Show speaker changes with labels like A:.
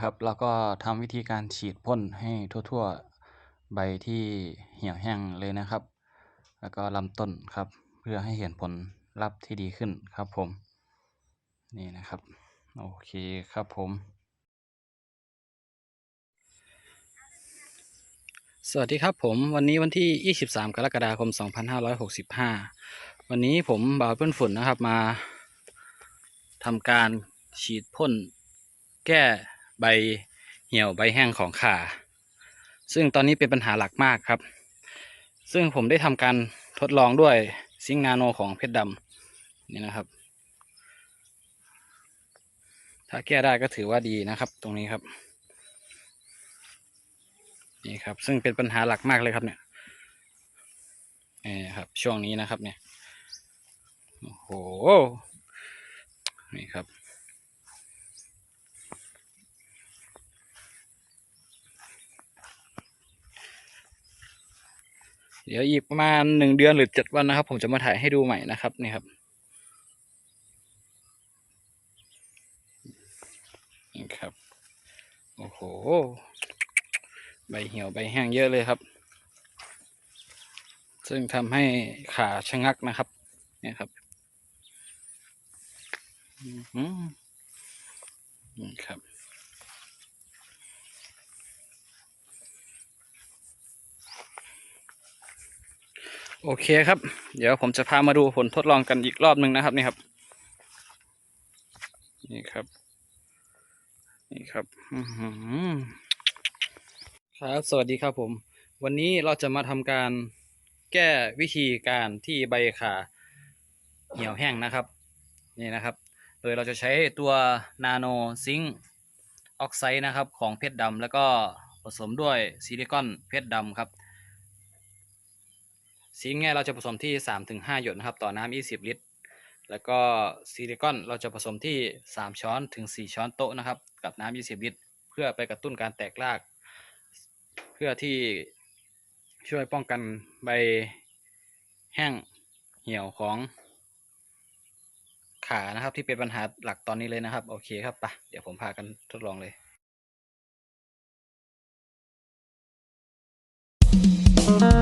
A: ครับ แล้วก็ทำวิธีการฉีดพ่นให้ทั่วๆ ใบที่เหี่ยวแห้งเลยนะครับ แล้วก็ลำต้นครับ เพื่อให้เห็นผลลัพธ์ที่ดีขึ้นครับผม นี่นะครับ โอเคครับผม สวัสดีครับผม วันนี้วันที่ 23 กรกฎาคม 2565 วันนี้ผมบ่าวเพื่อนฝุ่นนะครับมาทำการฉีดพ่นแก้ ใบเหี่ยวใบแห้งของข่า ซึ่งตอนนี้เป็นปัญหาหลักมากครับ ซึ่งผมได้ทำการทดลองด้วยซิงนาโนของเพชรดำนี่นะครับ ถ้าแก้ได้ก็ถือว่าดีนะครับ ตรงนี้ครับ นี่ครับ ซึ่งเป็นปัญหาหลักมากเลยครับเนี่ยนี่ครับ ช่วงนี้นะครับเนี่ย โอ้โห นี่ครับ เดี๋ยวอีกประมาณหนึ่งเดือนหรือเจ็ดวันนะครับ ผมจะมาถ่ายให้ดูใหม่นะครับนี่ครับนี่ครับ โอ้โห ใบเหี่ยวใบแห้งเยอะเลยครับ ซึ่งทำให้ขาชะงักนะครับนี่ครับอือหือนี่ครับ โอเคครับ เดี๋ยวผมจะพามาดูผลทดลองกันอีกรอบหนึ่งนะครับนี่ครับ นี่ครับ นี่ครับครับ สวัสดีครับผม วันนี้เราจะมาทำการแก้วิธีการที่ใบขาเหี่ยวแห้งนะครับ นี่นะครับ โดยเราจะใช้ตัวนาโนซิงค์ออกไซด์นะครับ ของเพชรดำแล้วก็ผสมด้วยซิลิคอนเพชรดำครับ ซิงค์เนี่ยเราจะผสมที่ 3-5 หยดนะครับ ต่อน้ำ20 ลิตร แล้วก็ซิลิคอนเราจะผสมที่ 3 ช้อนถึง 4 ช้อนโต๊ะนะครับ กับน้ำ20 ลิตร เพื่อไปกระตุ้นการแตกราก เพื่อที่ช่วยป้องกันใบแห้งเหี่ยวของขานะครับที่เป็นปัญหาหลักตอนนี้เลยนะครับ โอเคครับไปะเดี๋ยวผมพากันทดลองเลย
B: Thank